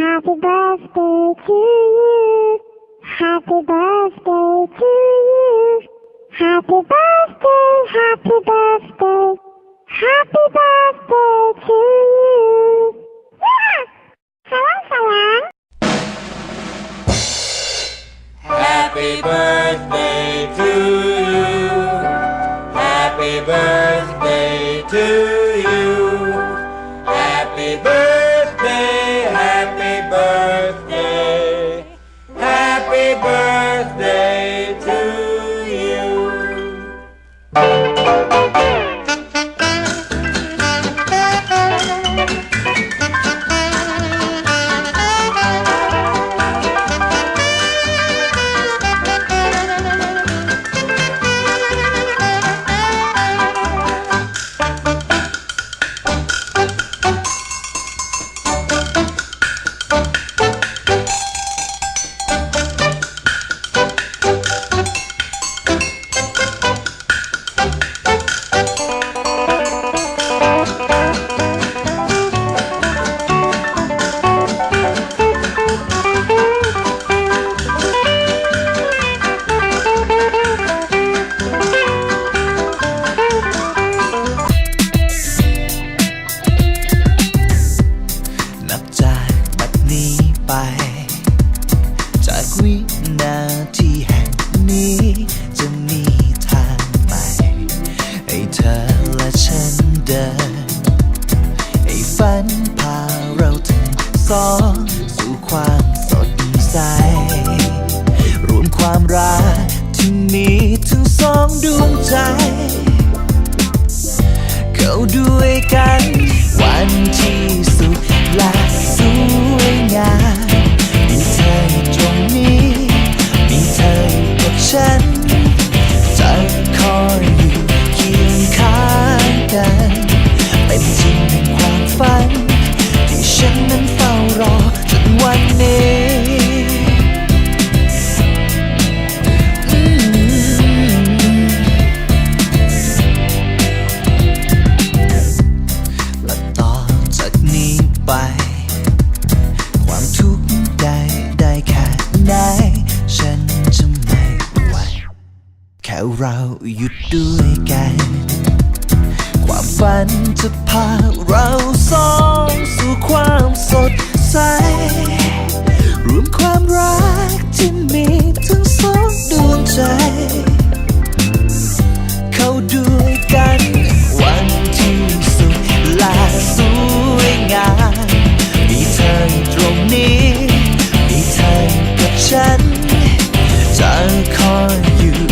Happy birthday to you. Happy birthday to you. Happy birthday, happy birthday. Happy birthday to you. Yeah. Hello, sayang. Happy birthday to you. Happy birthday to you. Happy birthday. you สองดวงใจ เข้าด้วยกัน วันที่สุดแล้ว เราหยุดด้วยกัน ความฝันจะพาเราสองสู่ความสดใส รวมความรักที่มีทั้งสองดวงใจ เข้าด้วยกัน วันที่สุดและสวยงามมีเธอตรงนี้ มีเธอกับฉันจะคอยอยู่